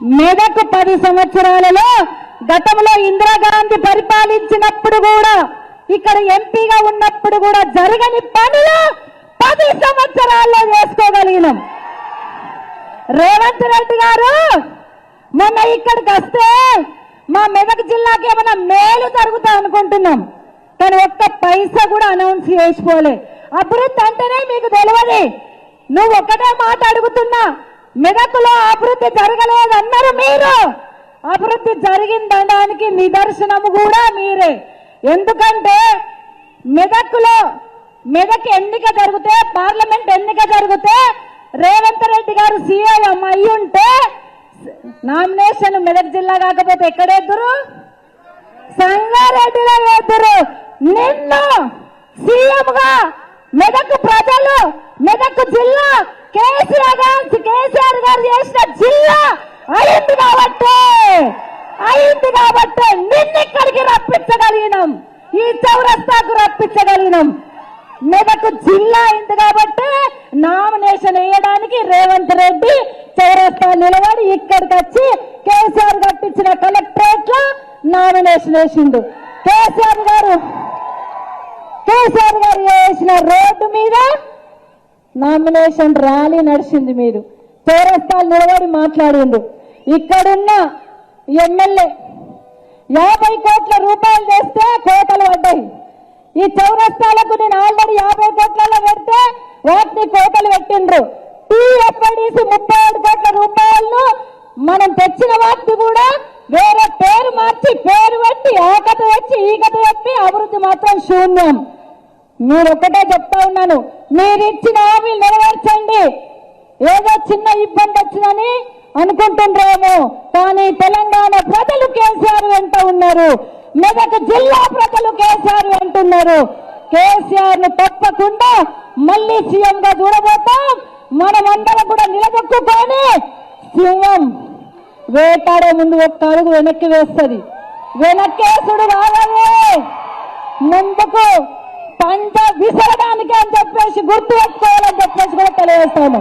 మెదక్ పది సంవత్సరాలలో గతంలో ఇందిరాగాంధీ పరిపాలించినప్పుడు కూడా ఇక్కడ ఎంపీగా ఉన్నప్పుడు కూడా జరగని పనులు పది సంవత్సరాల్లో చేసుకోగలిగినాం. రేవంత్ రెడ్డి గారు మొన్న ఇక్కడికి వస్తే మా మెదక్ జిల్లాకి ఏమైనా మేలు జరుగుతా అనుకుంటున్నాం. కానీ ఒక్క పైసా కూడా అనౌన్స్ చేసుకోలే. అభివృద్ధి అంటేనే మీకు తెలియదు. నువ్వు ఒక్కటే మాట అడుగుతున్నా మెదకులో అభివృద్ధి జరగలేదన్నారు మీరు. అభివృద్ధి జరిగిందనడానికి నిదర్శనము కూడా మీరే. ఎందుకంటే మెదక్లో మెదక్ ఎన్నిక జరిగితే పార్లమెంట్ ఎన్నిక జరిగితే రేవంత్ రెడ్డి గారు సీఐఎం అయి ఉంటే నామినేషన్ మెదక్ జిల్లా కాకపోతే ఎక్కడెద్దురు సంగారెడ్డిలో ఎదురు నిన్ను సీఎం గా మెదక్ ప్రజలు మెదక్ జిల్లా కేసీఆర్ గారు కేసీఆర్ గారు చేసిన జిల్లా అయింది కాబట్టి అయింది కాబట్టి నిన్ను ఇక్కడికి రప్పించగలిగినాం. ఈ చౌరస్తాకు రప్పించగలిగినాం. మెదకు జిల్లా అయింది కాబట్టి నామినేషన్ వేయడానికి రేవంత్ రెడ్డి చౌరస్తా నిలబడి ఇక్కడికి వచ్చి కేసీఆర్ కట్టించిన కలెక్టరేట్లో నామినేషన్ వేసిండు. కేసీఆర్ గారు కేసీఆర్ గారు వేసిన రోడ్డు మీద నామినేషన్ ర్యాలీ నడిచింది మీరు. చౌరస్తాలు నిలబడి మాట్లాడిండు. ఇక్కడున్న ఎమ్మెల్యే యాభై కోట్ల రూపాయలు చేస్తే కోతలు పడ్డాయి. ఈ చౌరస్తాలకు నేను ఆల్రెడీ యాభై కోట్లలో పెడితే వాటిని కోతలు పెట్టిండ్రు. టీఎఫ్ఐడిసి ముప్పై ఏడు కోట్ల రూపాయలను మనం తెచ్చిన వాటిని కూడా వేరే పేరు మార్చి పేరు పెట్టి ఆకత వచ్చి ఈకత చెప్పి అభివృద్ధి మాత్రం శూన్యం. మీరు ఒక్కటే చెప్తా ఉన్నాను. మీరు ఇచ్చిన హామీలు నెరవేర్చండి. ఏదో చిన్న ఇబ్బంది వచ్చిందని అనుకుంటుండ్రేమో కానీ తెలంగాణ ప్రజలు కేసీఆర్ వెంట ఉన్నారు. మెదక్ జిల్లా ప్రజలు కేసీఆర్ అంటున్నారు. కేసీఆర్ను తప్పకుండా మళ్ళీ సీఎం గా చూడబోతాం. మనమందరం కూడా నిలదొక్కుకొని సింహం వేటాడే ముందు ఒక్క అడుగు వెనక్కి వేస్తుంది. వెనక్కేసుడు రాగలే ముందుకు గుర్తు పెట్టుకోవాలని చెప్పేసి కూడా తెలియజేస్తాము.